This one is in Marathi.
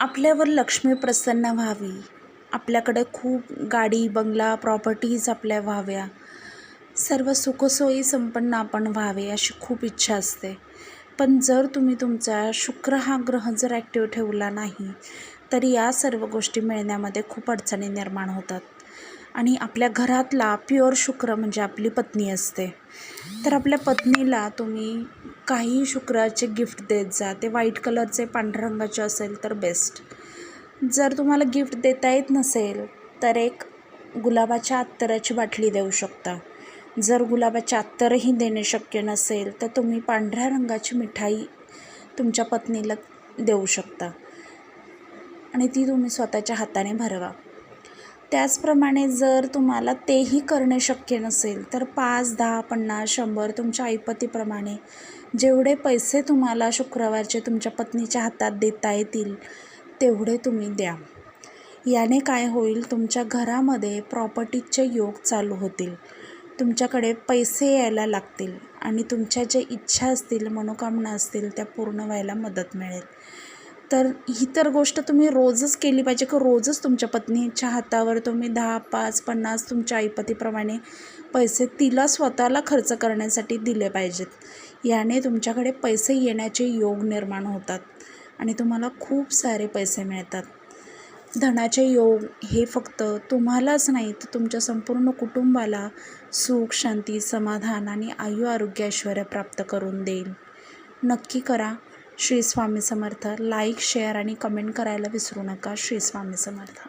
आपल्यावर लक्ष्मी प्रसन्न व्हावी. आपल्याकडे खूप गाडी बंगला प्रॉपर्टीज आपल्या व्हाव्या. सर्व सुखसोयी संपन्न आपण व्हावे अशी खूप इच्छा असते. पण जर तुम्ही तुमचा शुक्र हा ग्रह जर ॲक्टिव्ह ठेवला नाही तर या सर्व गोष्टी मिळण्यामध्ये खूप अडचणी निर्माण होतात. आणि आपल्या घरातला प्युअर शुक्र म्हणजे आपली पत्नी असते. तर आपल्या पत्नीला तुम्ही काही शुक्राचे गिफ्ट देत जा. ते व्हाईट कलरचे पांढऱ्या रंगाचे असेल तर बेस्ट. जर तुम्हाला गिफ्ट देता येत नसेल तर एक गुलाबाच्या अत्तराची बाटली देऊ शकता. जर गुलाबाच्या अत्तरही देणे शक्य नसेल तर तुम्ही पांढऱ्या रंगाची मिठाई तुमच्या पत्नीला देऊ शकता. आणि ती तुम्ही स्वतःच्या हाताने भरवा. त्याचप्रमाणे जर तुम्हाला तेही करणे शक्य नसेल तर पाच दहा पन्नास शंभर तुमच्या ऐपतीप्रमाणे जेवढे पैसे तुम्हाला शुक्रवारचे तुमच्या पत्नीच्या हातात देता येतील तेवढे तुम्ही द्या. याने काय होईल तुमच्या घरामध्ये प्रॉपर्टीचे योग चालू होतील. तुमच्याकडे पैसे यायला लागतील आणि तुमच्या ज्या इच्छा असतील मनोकामना असतील त्या पूर्ण व्हायला मदत मिळेल. तर ही तर गोष्ट तुम्ही रोजच केली पाहिजे की रोजच तुमच्या पत्नीच्या हातावर तुम्ही दहा पाच पन्नास तुमच्या आईपतीप्रमाणे पैसे तिला स्वतःला खर्च करण्यासाठी दिले पाहिजेत. याने तुमच्याकडे पैसे येण्याचे योग निर्माण होतात आणि तुम्हाला खूप सारे पैसे मिळतात. धनाचे योग हे फक्त तुम्हालाच नाही तर तुमच्या संपूर्ण कुटुंबाला सुख शांती समाधान आणि आयु आरोग्य ऐश्वर्य प्राप्त करून देईल. नक्की करा. श्री स्वामी समर्थ. लाईक शेअर आणि कमेंट करायला विसरू नका. श्री स्वामी समर्थ.